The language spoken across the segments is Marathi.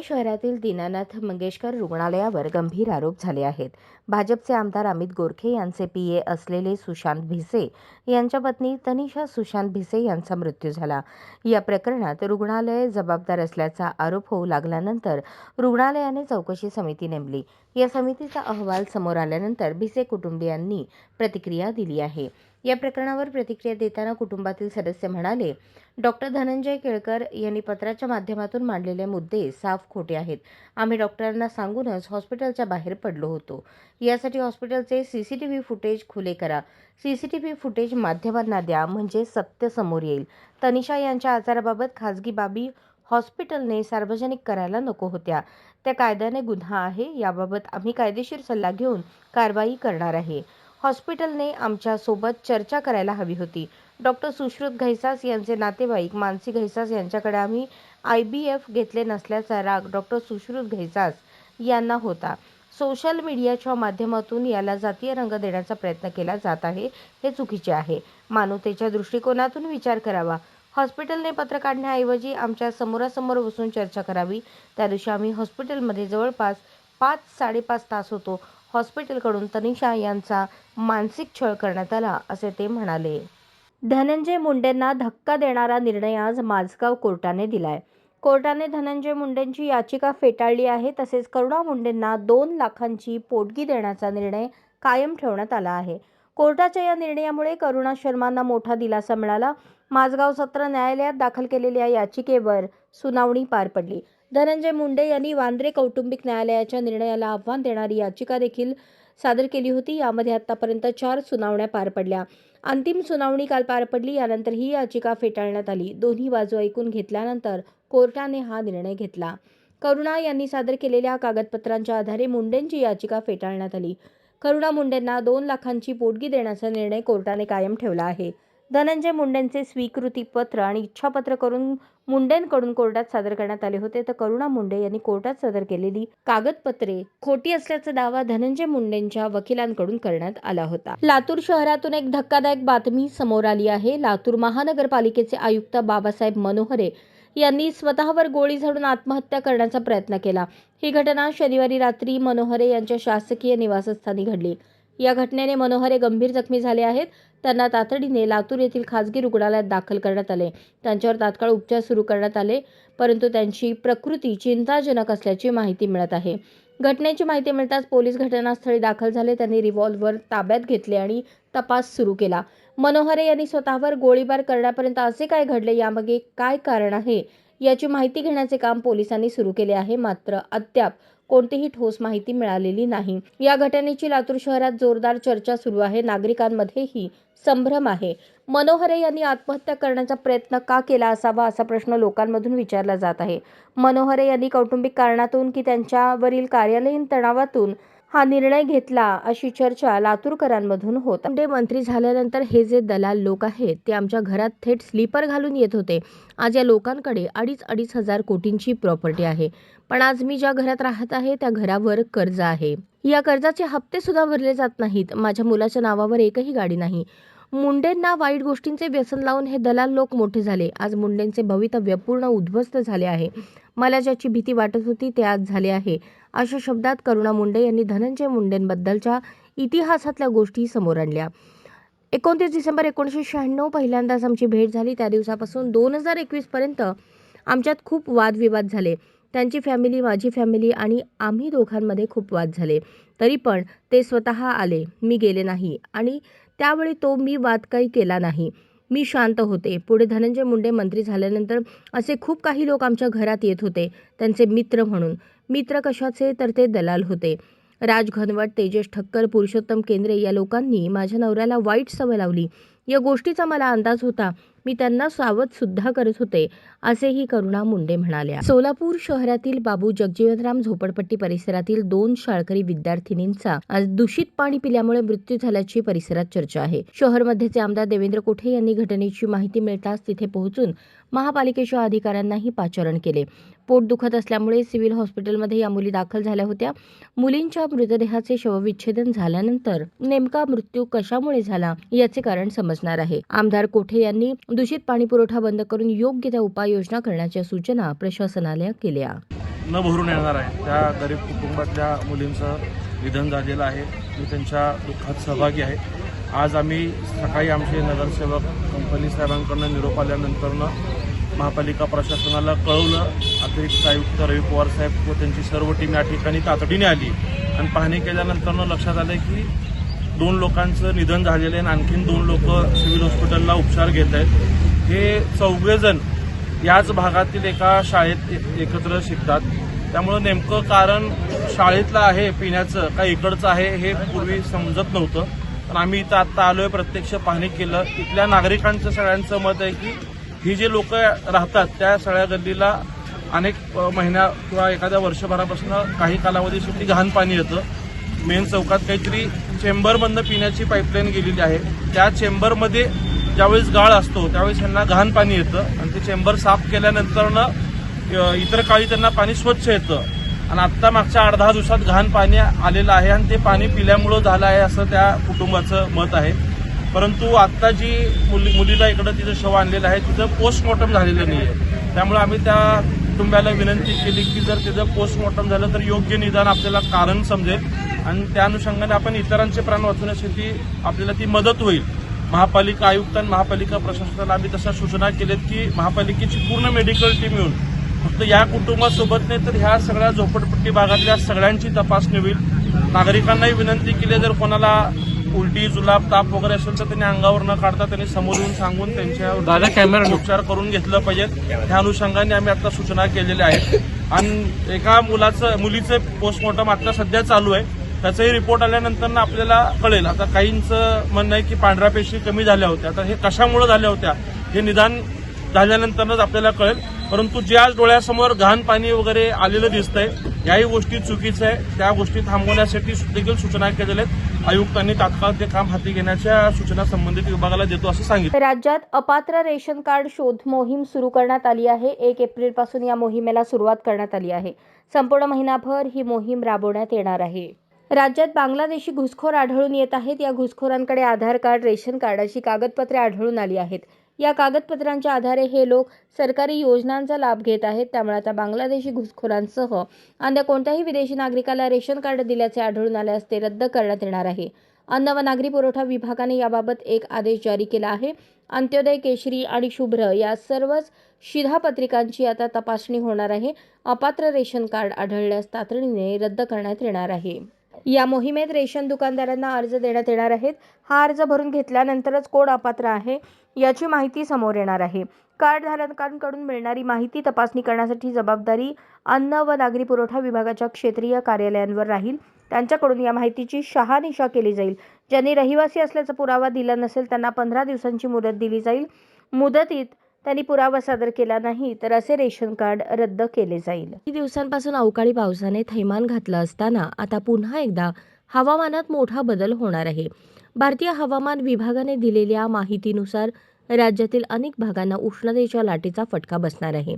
पुणे शहरातील दीनानाथ मंगेशकर रुग्णालयावर गंभीर आरोप झाले आहेत. भाजपचे आमदार अमित गोरखे यांचे पीए असलेले सुशांत भिसे यांच्या पत्नी तनिषा सुशांत भिसे यांचा मृत्यू झाला. या प्रकरणात रुग्णालय जबाबदार असल्याचा आरोप होऊ लागल्यानंतर रुग्णालयाने चौकशी समिती नेमली. या समितीचा अहवाल समोर आल्यानंतर भिसे कुटुंबियांनी प्रतिक्रिया दिली आहे. या प्रकरणावर प्रतिक्रिया देताना कुटुंबातील सदस्य म्हणाले डॉक्टर धनंजय केळकर यांनी पत्राच्या माध्यमातून मांडलेले मुद्दे साफ खोटे आहेत. आम्ही डॉक्टरांना सांगूनच हॉस्पिटलच्या बाहेर पडलो होतो. यासाठी हॉस्पिटलचे C C T V footage खुले करा. C C T V footage माध्यमांना द्या म्हणजे सत्य समोर येईल. तनिषा यांच्या आजाराबाबत खाजगी बाबी हॉस्पिटलने सार्वजनिक करायला नको होत्या. त्या कायद्याने गुन्हा आहे. याबाबत आम्ही कायदेशीर सल्ला घेऊन कारवाई करणार आहे. हॉस्पिटलने आमच्यासोबत चर्चा करायला हवी होती. डॉक्टर सुश्रुत घैसास यांचे नातेवाईक मानसी घैसास यांच्याकडे आम्ही आय बी एफ घेतले नसल्याचा राग डॉक्टर सुश्रुत घैसास यांना होता. सोशल मीडियाच्या माध्यमातून याला जातीय रंग देण्याचा प्रयत्न केला जात आहे हे चुकीचे आहे. मानवतेच्या दृष्टिकोनातून विचार करावा. हॉस्पिटलने पत्र काढण्याऐवजी आमच्या समोरासमोर बसून चर्चा करावी. त्या दिवशी आम्ही हॉस्पिटलमध्ये जवळपास पाच साडेपाच तास होतो. हॉस्पिटलकडून तनिषा यांचा मानसिक छळ करण्यात आला असे ते म्हणाले. धनंजय मुंडेंना धक्का देणारा निर्णय आज माझगाव कोर्टाने दिलाय. कोर्टाने धनंजय मुंडेंची याचिका फेटाळली आहे तसेच करुणा मुंडेंना दोन लाखांची पोटगी देण्याचा निर्णय कायम ठेवण्यात आला आहे. कोर्टाच्या या निर्णयामुळे करुणा शर्मांना मोठा दिलासा मिळाला. माझगाव सत्र न्यायालयात दाखल केलेल्या याचिकेवर सुनावणी पार पडली. धनंजय मुंडे यांनी वांद्रे कौटुंबिक न्यायालयाच्या निर्णयाला आव्हान देणारी याचिका देखील सादर केली होती. यामध्ये आतापर्यंत चार सुनावण्या पार पडल्या. अंतिम सुनावणी काल पार पडली. यानंतर ही याचिका फेटाळण्यात आली. दोन्ही बाजू ऐकून घेतल्यानंतर कोर्टाने हा निर्णय घेतला. करुणा यांनी सादर केलेल्या कागदपत्रांच्या आधारे मुंडेंची याचिका फेटाळण्यात आली. करुणा मुंडेंना दोन लाखांची पोटगी देण्याचा निर्णय कोर्टाने कायम ठेवला आहे. धनंजय मुंडेंचे स्वीकृती पत्र आणि इच्छापत्र करून मुंडेंकडून कोर्टात सादर करण्यात आले होते. तर करुणा मुंडे यांनी कोर्टात सादर केलेली कागदपत्रे खोटी असल्याचा दावा धनंजय मुंडेंच्या वकिलांकडून करण्यात आला होता. लातूर शहरातून एक धक्कादायक बातमी समोर आली आहे. लातूर महानगरपालिकेचे आयुक्त बाबासाहेब मनोहरे यांनी स्वतःवर गोळी झाडून आत्महत्या करण्याचा प्रयत्न केला. ही घटना शनिवारी रात्री मनोहरे यांच्या शासकीय निवासस्थानी घडली. या घटनेने मनोहरे गंभीर जखमी झाले आहेत. त्यांना तातडीने लातूर येथील खासगी रुग्णालयात दाखल करण्यात आले. त्यांच्यावर तात्काळ उपचार सुरू करण्यात आले परंतु त्यांची प्रकृती चिंताजनक असल्याची माहिती मिळत आहे. घटनेची माहिती मिळताच पोलीस घटनास्थळी दाखल झाले. त्यांनी रिव्हॉल्व्हर ताब्यात घेतले आणि तपास सुरू केला. मनोहरे यांनी स्वतःवर गोळीबार करण्यापर्यंत असे काय घडले? यामागे काय कारण आहे? याची माहिती घेण्याचे काम पोलिसांनी सुरू केले आहे. मात्र अद्याप कोणतीही ठोस माहिती मिळालेली नाही. या घटनेची लातूर शहरात जोरदार चर्चा सुरू आहे. नागरिकांमध्येही संभ्रम आहे. मनोहरे यांनी आत्महत्या करण्याचा प्रयत्न का केला असावा असा प्रश्न लोकांमधून विचारला जात आहे. मनोहरे यांनी कौटुंबिक कारणातून की त्यांच्यावरील कार्यालयीन तणावातून हा निर्णय घेतला अशी चर्चा लातूरकरांमधून होत. मुंडे मंत्री झाल्यानंतर हे जे दलाल लोक आहेत ते आमच्या घरात थेट स्लीपर घालून येत होते. आज या लोकांकडे अडीच अडीच हजार कोटींची प्रॉपर्टी आहे. पण आज मी ज्या घरात राहत आहे त्या घरावर कर्ज आहे. या कर्जाचे हप्ते सुद्धा भरले जात नाहीत. माझ्या मुलाच्या नावावर एकही गाडी नाही. मुंडेंना वाईट गोष्टींचे व्यसन लावून हे दलाल लोक मोठे झाले. आज मुंडेंचे भवितव्य पूर्ण उद्ध्वस्त झाले आहे. मला ज्याची भीती वाटत होती ते आज झाले आहे. अशा शब्दात करुणा मुंडे यांनी धनंजय मुंडेंबद्दलच्या इतिहासातल्या गोष्टी समोर आणल्या. एकोणतीस डिसेंबर एकोणीसशे शहाण्णव पहिल्यांदाच आमची भेट झाली. त्या दिवसापासून दोन हजार एकवीसपर्यंत आमच्यात खूप वादविवाद झाले. त्यांची फॅमिली माझी फॅमिली आणि आम्ही दोघांमध्ये खूप वाद झाले. तरी पण ते स्वतः आले. मी गेले नाही. आणि त्यावेळी तो मी वाद काही केला नाही. मी शांत होते. पुढे धनंजय मुंडे मंत्री झाल्यानंतर असे खूप काही लोक आमच्या घरात येत होते. त्यांचे मित्र म्हणून. मित्र कशाचे? तर ते दलाल होते. राज घनवट तेजस ठक्कर पुरुषोत्तम केंद्रे या लोकांनी माझ्या नवऱ्याला वाईट सवय लावली. या गोष्टीचा मला अंदाज होता. मी त्यांना सावधसुद्धा करत होते असेही करुणा मुंडे म्हणाल्या. सोलापूर शहरातील बाबू जगजीवनराम झोपडपट्टी परिसरातील दोन शाळकरी विद्यार्थिनींचा आज दूषित पाणी पिल्यामुळे मृत्यू झाल्याची परिसरात चर्चा आहे. शहर मध्येचे आमदार देवेंद्र कोठे यांनी घटनेची माहिती मिळताच तिथे पोहोचून महापालिकेच्या अधिकाऱ्यांनाही पाचारण केले. पोट दुखत असल्यामुळे सिव्हिल हॉस्पिटलमध्ये या मुली दाखल झाल्या होत्या. मुलींच्या मृतदेहाचे शवविच्छेदन झाल्यानंतर नेमका मृत्यू कशामुळे झाला याचे कारण समजणार आहे. आमदार कोठे यांनी दूषित पाणी पुरवठा बंद करून योग्य त्या उपाययोजना करण्याच्या सूचना प्रशासनाला केल्या. न भरून येणार आहे. त्या गरीब कुटुंबातल्या मुलींचं निधन झालेलं आहे. मी त्यांच्या दुःखात सहभागी आहे. आज आम्ही सकाळी आमचे नगरसेवक कंपनी साहेबांकडनं निरोप आल्यानंतरनं महापालिका प्रशासनाला कळवलं. अतिरिक्त आयुक्त रवी पवार साहेब व त्यांची सर्व टीम या ठिकाणी तातडीने आली. आणि पाहणी केल्यानंतरनं लक्षात आलं की दोन लोकांचं निधन झालेलं आहे आणि आणखीन दोन लोक सिव्हिल हॉस्पिटलला उपचार घेत आहेत. हे चौघेजण याच भागातील एका शाळेत एकत्र शिकतात. त्यामुळं नेमकं कारण शाळेतलं आहे पिण्याचं का इकडचं आहे हे पूर्वी समजत नव्हतं. पण आम्ही इथं आत्ता आलोय प्रत्यक्ष पाहणी केलं. इथल्या नागरिकांचं सगळ्यांचं मत आहे की ही जे लोक राहतात त्या सगळ्या गल्लीला अनेक महिन्या किंवा एखाद्या वर्षभरापासून काही कालावधीसाठी घाण पाणी येतं. मेन चौकात काहीतरी चेंबरमधनं पिण्याची पाईपलाईन गेलेली आहे. त्या चेंबरमध्ये ज्यावेळेस गाळ असतो त्यावेळेस त्यांना घाण पाणी येतं आणि ते चेंबर साफ केल्यानंतरनं इतर काळी त्यांना पाणी स्वच्छ येतं. आणि आत्ता मागच्या आठ दहा दिवसात घाण पाणी आलेलं आहे आणि ते पाणी पिल्यामुळं झालं आहे असं त्या कुटुंबाचं मत आहे. परंतु आत्ता जी मुली मुलीला इकडं तिचं शव आणलेलं आहे तिचं पोस्टमॉर्टम झालेलं नाही आहे. त्यामुळे आम्ही त्या कुटुंबाला विनंती केली की जर तिचं पोस्टमॉर्टम झालं तर योग्य निदान आपल्याला कारण समजेल. आणि त्या अनुषंगाने आपण इतरांचे प्राण वाचवण्यासाठी आपल्याला ती मदत होईल. महापालिका आयुक्त आणि महापालिका प्रशासनाला आम्ही तशा सूचना केल्यात की महापालिकेची पूर्ण मेडिकल टीम येऊन फक्त या कुटुंबासोबत नाही तर ह्या सगळ्या झोपडपट्टी भागातल्या सगळ्यांची तपासणी होईल. नागरिकांनाही विनंती केली जर कोणाला उलटी जुलाब ताप वगैरे असेल तर त्यांनी अंगावर न काढता त्यांनी समोर येऊन सांगून त्यांच्या कॅमेरा उपचार करून घेतलं पाहिजेत. त्या अनुषंगाने आम्ही आता सूचना केलेल्या आहेत. आणि एका मुलाचं मुलीचं पोस्टमॉर्टम आता सध्या चालू आहे. त्याचाही रिपोर्ट आल्यानंतर आपल्याला कळेल. आता काहींचं म्हणणं आहे की पांढऱ्या पेशी कमी झाल्या होत्या. आता हे कशामुळे झाल्या होत्या हे निदान झाल्यानंतरच आपल्याला कळेल. परंतु जे आज डोळ्यासमोर घाण पाणी वगैरे आलेलं दिसतंय याही गोष्टी चुकीचं आहे. त्या गोष्टी थांबवण्यासाठी देखील सूचना केलेल्या आहेत. आयुक्तांनी तात्काळ ते काम हाती घेण्याच्या सूचना संबंधित विभागाला देतो असं सांगितलं. राज्यात अपात्र रेशन कार्ड शोध मोहीम सुरू करण्यात आली आहे. एक एप्रिलपासून या मोहिमेला सुरुवात करण्यात आली आहे. संपूर्ण महिनाभर ही मोहीम राबवण्यात येणार आहे. राज्यात बांगलादेशी घुसखोर आढळून येत आहेत. या घुसखोरांकडे आधार कार्ड रेशन कार्ड अशी कागदपत्रे आढळून आली आहेत. या कागदपत्रांच्या आधारे हे लोक सरकारी योजनांचा लाभ घेत आहेत. त्यामुळे आता बांगलादेशी घुसखोरांसह अन्य कोणत्याही विदेशी नागरिकाला रेशन कार्ड दिल्याचे आढळून आल्यास ते रद्द करण्यात येणार आहे. अन्न व नागरी पुरवठा विभागाने याबाबत एक आदेश जारी केला आहे. अंत्योदय केशरी आणि शुभ्र या सर्वच शिधापत्रिकांची आता तपासणी होणार आहे. अपात्र रेशन कार्ड आढळल्यास तातडीने रद्द करण्यात येणार आहे. या मोहिमेत रेशन दुकानदारांना अर्ज देण्यात येणार आहेत. हा अर्ज भरून घेतल्यानंतरच कोण अपात्र आहे याची माहिती समोर येणार आहे. कार्डधारकांकडून मिळणारी माहिती तपासणी करण्यासाठी जबाबदारी अन्न व नागरी पुरवठा विभागाच्या क्षेत्रीय कार्यालयांवर राहील. त्यांच्याकडून या माहितीची शहानिशा केली जाईल. ज्यांनी रहिवासी असल्याचा पुरावा दिला नसेल त्यांना पंधरा दिवसांची मुदत दिली जाईल. मुदतीत त्यांनी पुरावा सादर केला नाही तर असे रेशन कार्ड रद्द केले जाईल. दिवसांपासून अवकाळी पावसाने थैमान घातलं असताना आता पुन्हा एकदा हवामानात मोठा बदल होणार आहे. भारतीय हवामान विभागाने दिलेल्या माहितीनुसार राज्यातील अनेक भागांना उष्णतेच्या लाटेचा फटका बसणार आहे.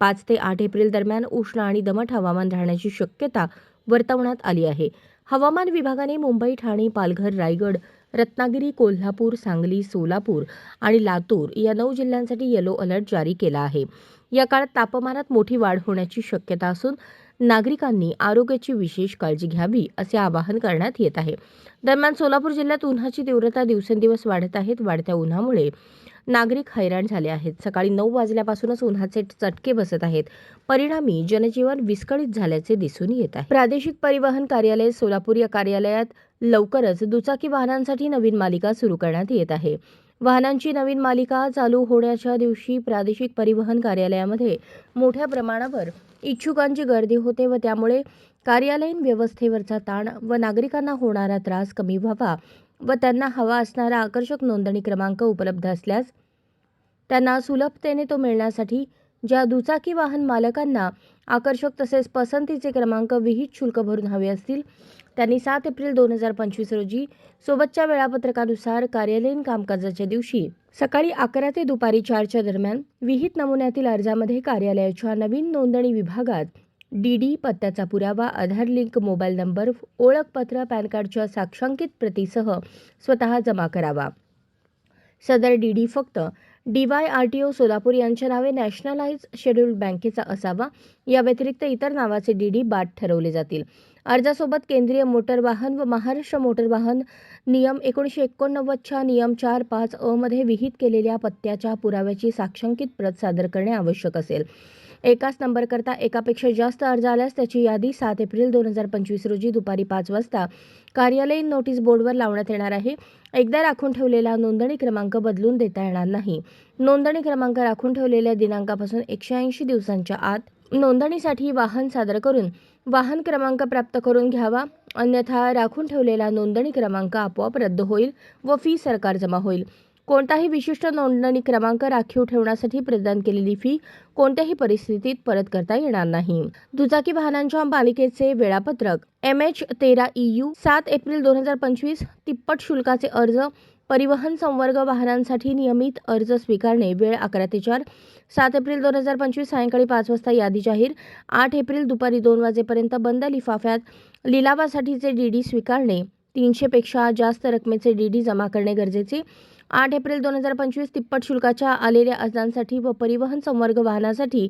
पाच ते आठ एप्रिल दरम्यान उष्ण आणि दमट हवामान राहण्याची शक्यता वर्तवण्यात आली आहे. हवामान विभागाने मुंबई ठाणे पालघर रायगड रत्नागिरी कोल्हापूर सांगली सोलापूर आणि लातूर या नऊ जिल्ह्यांसाठी येलो अलर्ट जारी केला आहे. या काळात तापमानात मोठी वाढ होण्याची शक्यता असून नागरिकांनी आरोग्याची विशेष काळजी घ्यावी असे आवाहन करण्यात येत आहे. दरम्यान सोलापूर जिल्ह्यात उन्हाची तीव्रता दिवसेंदिवस वाढत आहेत. वाढत्या उन्हामुळे नागरिक हैराण झाले आहेत. सकाळी नऊ वाजल्यापासूनच उन्हाचे चटके बसत आहेत. परिणामी जनजीवन विस्कळीत झाल्याचे दिसून येत आहे. प्रादेशिक परिवहन कार्यालय सोलापूर या कार्यालयात लवकरच दुचाकी वाहनांसाठी नवीन मालिका सुरू करण्यात येत आहे. वाहनांची नवीन मालिका चालू होण्याच्या दिवशी प्रादेशिक परिवहन कार्यालयामध्ये मोठ्या प्रमाणावर इच्छुकांची गर्दी होते व त्यामुळे कार्यालयीन व्यवस्थेवरचा ताण व नागरिकांना होणारा त्रास कमी व्हावा व त्यांना हवा असणारा आकर्षक नोंदणी क्रमांक उपलब्ध असल्यास त्यांना सुलभतेने तो मिळण्यासाठी ज्या दुचाकी वाहन मालकांना आकर्षक तसेच पसंतीचे क्रमांक विहित शुल्क भरून हवे असतील त्यांनी सात एप्रिल दोन हजार पंचवीस रोजी सोबतच्या वेळापत्रकानुसार कार्यालयीन कामकाजाच्या दिवशी सकाळी अकरा ते दुपारी चारच्या दरम्यान विहित नमुन्यातील अर्जामध्ये कार्यालयाच्या नवीन नोंदणी विभागात डी डी पत्त्याचा पुरावा आधार लिंक मोबाईल नंबर ओळखपत्र पॅन कार्डच्या साक्षांकित प्रतीसह स्वतः जमा करावा. सदर डी डी फक्त D Y R T O Solapur यांच्या नावे नॅशनलाइज शेड्यूल्ड बँकेचा असावा. या व्यतिरिक्त इतर नावाचे डी डी बाद ठरवले जातील. अर्जासोबत केंद्रीय मोटर वाहन व महाराष्ट्र मोटर वाहन नियम एकोणीसशे एकोणनव्वदच्या नियम चार पाच अ मध्ये विहित केलेल्या पत्त्याच्या पुराव्याची साक्षांकित प्रत सादर करणे आवश्यक असेल. एकाच नंबरकरता एकापेक्षा जास्त अर्ज आल्यास त्याची यादी सात एप्रिल दोन हजार पंचवीस रोजी दुपारी पाच वाजता. कार्यालयीन नोटीस बोर्डवर लावण्यात येणार आहे. एकदा राखून ठेवलेला नोंदणी क्रमांक बदलून देता येणार नाही. नोंदणी क्रमांक राखून ठेवलेल्या दिनांकापासून एकशे ऐंशी दिवसांच्या आत नोंदणीसाठी वाहन सादर करून वाहन क्रमांक प्राप्त करून घ्यावा. अन्यथा राखून ठेवलेला नोंदणी क्रमांक आपोआप रद्द होईल व फी सरकार जमा होईल. कोणताही विशिष्ट नोंदणी क्रमांक राखीव ठेवण्यासाठी प्रदान केलेली फी कोणत्याही परिस्थितीत परत करता येणार नाही. दुचाकी वाहनांच्या मालिकेचे वेळापत्रक एम एच तेरा ई यू सात एप्रिल दोन हजार पंचवीस तिप्पट शुल्काचे अर्ज परिवहन संवर्ग वाहनांसाठी नियमित अर्ज स्वीकारणे वेळ अकरा ते चार सात एप्रिल दोन हजार पंचवीस सायंकाळी पाच वाजता यादी जाहीर आठ एप्रिल दुपारी दोन वाजेपर्यंत बंद लिफाफ्यात लिलावासाठीचे डी डी स्वीकारणे तीनशेपेक्षा जास्त रकमेचे डी डी जमा करणे गरजेचे आठ एप्रिल दोन हजार पंचवीस तिप्पट शुल्काच्या आलेल्या अर्जांसाठी व परिवहन संवर्ग वाहनासाठी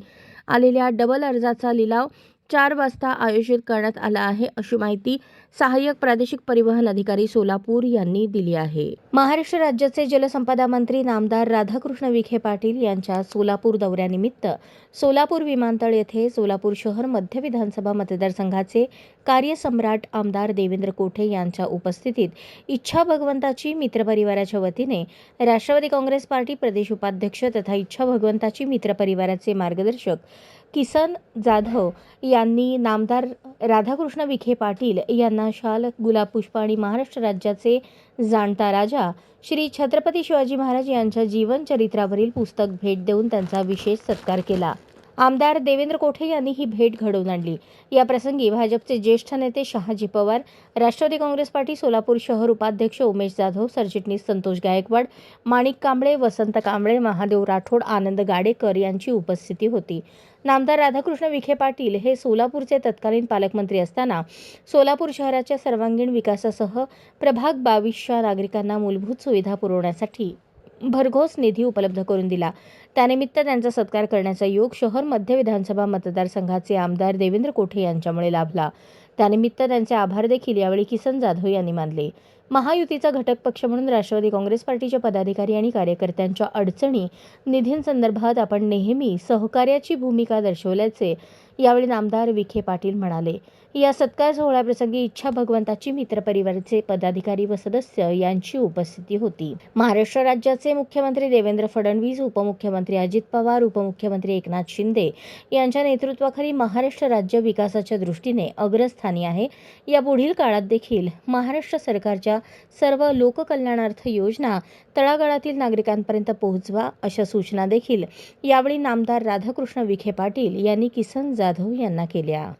आलेल्या डबल अर्जाचा लिलाव चार वाजता आयोजित करण्यात आला आहे अशी माहिती सहाय्यक प्रादेशिक परिवहन अधिकारी सोलापूर यांनी दिली आहे. महाराष्ट्र राज्याचे जलसंपदा मंत्री नामदार राधाकृष्ण विखे पाटील यांच्या सोलापूर दौऱ्यानिमित्त सोलापूर विमानतळ येथे सोलापूर शहर मध्य विधानसभा मतदारसंघाचे कार्यसम्राट आमदार देवेंद्र कोठे यांच्या उपस्थितीत इच्छा भगवंताची मित्रपरिवाराच्या वतीने राष्ट्रवादी काँग्रेस पार्टी प्रदेश उपाध्यक्ष तथा इच्छा भगवंताची मित्रपरिवाराचे मार्गदर्शक किसन जाधव यांनी नामदार राधाकृष्ण विखे पाटील यांना शाल गुलाब पुष्प आणि महाराष्ट्र राज्याचे जाणता राजा श्री छत्रपती शिवाजी महाराज यांच्या जीवनचरित्रावरील पुस्तक भेट देऊन त्यांचा विशेष सत्कार केला. आमदार देवेंद्र कोठे यांनी ही भेट घडवून आणली. या प्रसंगी भाजपचे ज्येष्ठ नेते शहाजी पवार राष्ट्रवादी काँग्रेस पार्टी सोलापूर शहर उपाध्यक्ष उमेश जाधव सरचिटणीस संतोष गायकवाड माणिक कांबळे वसंत कांबळे महादेव राठोड आनंद गाडेकर यांची उपस्थिती होती. नामदार राधाकृष्ण विखे पाटील हे सोलापूरचे तत्कालीन पालकमंत्री असताना सोलापूर शहराच्या सर्वांगीण विकासासह प्रभाग बावीसच्या नागरिकांना मूलभूत सुविधा पुरवण्यासाठी भरघोस निधी उपलब्ध करून दिला. त्यानिमित्त त्यांचा सत्कार करण्याचा योग शहर मध्य विधानसभा मतदारसंघाचे आमदार देवेंद्र कोठे यांच्यामुळे लाभला. त्यानिमित्त त्यांचे आभार देखील यावेळी किसन जाधव यांनी मानले. महायुतीचा घटक पक्ष म्हणून राष्ट्रवादी काँग्रेस पार्टीच्या पदाधिकारी आणि कार्यकर्त्यांच्या अडचणी निधींसंदर्भात आपण नेहमी सहकार्याची भूमिका दर्शवल्याचे यावेळी नामदार विखे पाटील म्हणाले. या सत्कार सोहळ्याप्रसंगी इच्छा भगवंताची मित्रपरिवाराचे पदाधिकारी व सदस्य यांची उपस्थिती होती. महाराष्ट्र राज्याचे मुख्यमंत्री देवेंद्र फडणवीस उपमुख्यमंत्री अजित पवार उपमुख्यमंत्री एकनाथ शिंदे यांच्या नेतृत्वाखाली महाराष्ट्र राज्य विकासाच्या दृष्टीने अग्रस्थानी आहे. या पुढील काळात देखील महाराष्ट्र सरकारच्या सर्व लोककल्याणार्थ योजना तळागाळातील नागरिकांपर्यंत पोहोचवा अशा सूचना देखील यावेळी नामदार राधाकृष्ण विखे पाटील यांनी किसन जाधव यांना केल्या.